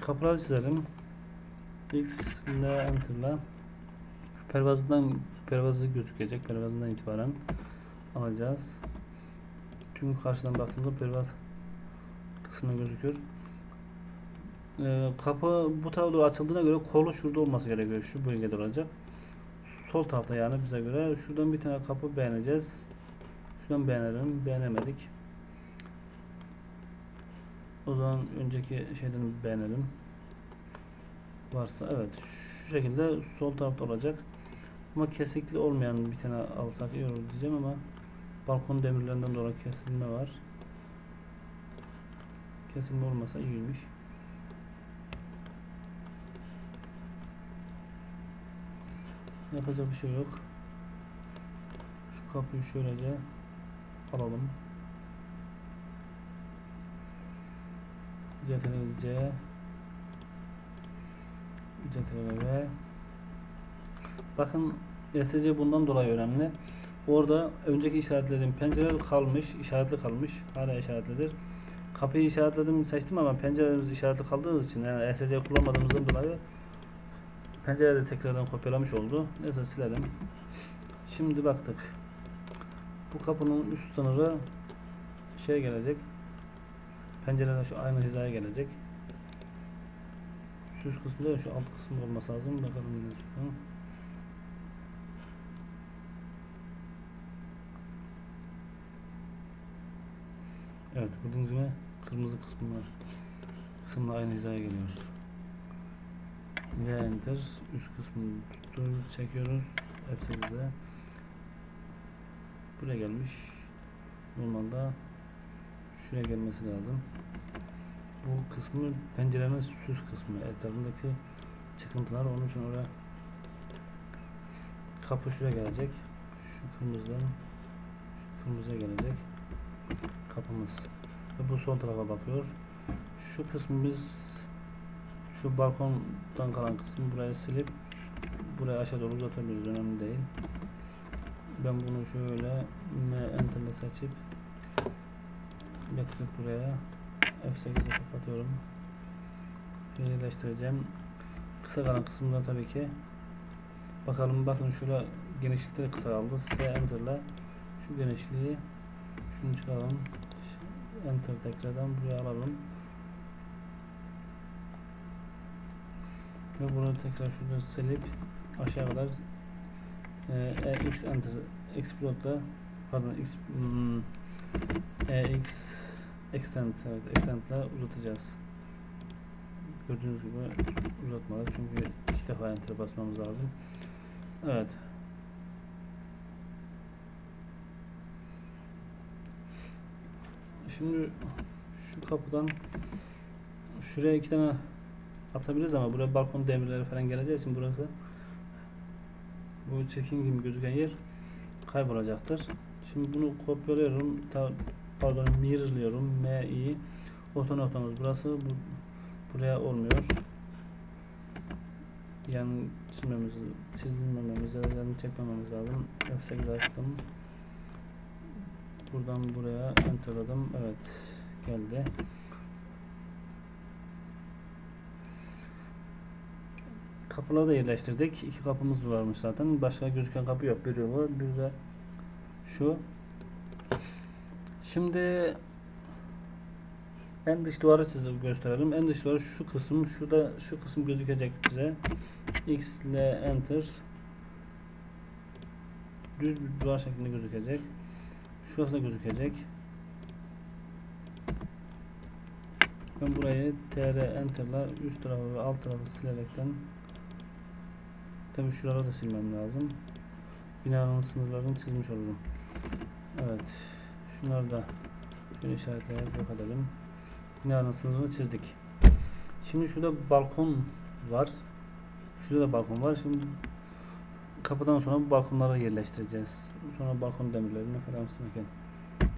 Kapıları çizelim. X ile enter'la Şu pervazdan pervazı gözükecek. Pervazından itibaren alacağız. Çünkü karşıdan baktığımda pervaz kısmına gözüküyor. Ee, kapı bu tarafa doğru açıldığına göre kolu şurada olması gerekiyor. Şu bölgede olacak. Sol tarafta yani bize göre. Şuradan bir tane kapı beğeneceğiz. Şuradan beğenelim. Beğenemedik. O zaman önceki şeyden beğenelim. Varsa evet. Şu şekilde sol tarafta olacak. Ama kesikli olmayan bir tane alsak iyi olur diyeceğim ama balkon demirlerinden dolayı kesilme var. Kesilme olmasa iyiymiş. Yapacak bir şey yok. Şu kapıyı şöylece alalım. CTRL C CTRL V Bakın SC bundan dolayı önemli. Orada önceki işaretlediğim pencere kalmış, işaretli kalmış. Hala işaretlidir. Kapıyı işaretledim, seçtim ama pencerelerimiz işaretli kaldığı için yani SC kullanmadığımızdan dolayı pencereleri tekrardan kopyalamış oldu. Neyse silelim. Şimdi baktık. Bu kapının üst sınırı şey gelecek. Pencereler şu aynı hizaya gelecek. Süs kısmı da şu alt kısmı olması lazım. Bakalım yine şuradan. Evet gördüğünüz gibi kırmızı kısmına kısımla aynı hizaya geliyoruz. Ve enter üst kısmını tuttu çekiyoruz. F8'de buraya gelmiş. Normalde şuraya gelmesi lazım. Bu kısmı pencerenin süs kısmı. Etrafındaki çıkıntılar onun için oraya kapı şuraya gelecek. Şu kırmızıdan şu kırmızıya gelecek kapımız. Ve bu sol tarafa bakıyor. Şu kısmı biz şu balkondan kalan kısmı buraya silip buraya aşağı doğru uzatabiliriz. Önemli değil. Ben bunu şöyle M enter'le seçip getirip buraya F8'e kapatıyorum. Yerleştireceğim. Kısa kalan kısmında tabii ki bakalım bakın şurada genişlikte kısa kaldı. S enter'la şu genişliği şunu çıkaralım. Enter tekrardan buraya alalım. Ve bunu tekrar şurada silip aşağı kadar e, X enter X blokla pardon X hmm, EX extend evet extend'la uzatacağız. Gördüğünüz gibi uzatmalıyız çünkü iki defa enter basmamız lazım. Evet. Şimdi şu kapıdan şuraya iki tane atabiliriz ama buraya balkon demirleri falan geleceği için burası bu çirkin gibi gözüken yer kaybolacaktır. Şimdi bunu kopyalıyorum. Ta, pardon mirrorlıyorum. MI orta noktamız burası. Bu, buraya olmuyor. Yani çizmemiz, çizilmememiz ya çekmememiz lazım. F8 açtım. Buradan buraya enterladım. Evet geldi. Kapıları da yerleştirdik. İki kapımız varmış zaten. Başka gözüken kapı yok. Biri var. Bir de şu. Şimdi en dış duvarı size gösterelim. En dış duvarı şu kısım. Şurada şu kısım gözükecek bize. X ile enter. Düz bir duvar şeklinde gözükecek. Şurası da gözükecek. Ben burayı TR enter'la üst tarafı ve alt tarafı silerekten tabi şuraları da silmem lazım. Binanın sınırlarını çizmiş olurum. Evet. Şunları da şöyle işaretleyerek yok edelim. Binanın sınırını çizdik. Şimdi şurada balkon var. Şurada da balkon var. Şimdi kapıdan sonra bu balkonları yerleştireceğiz. Sonra balkon demirlerini falan sınırken.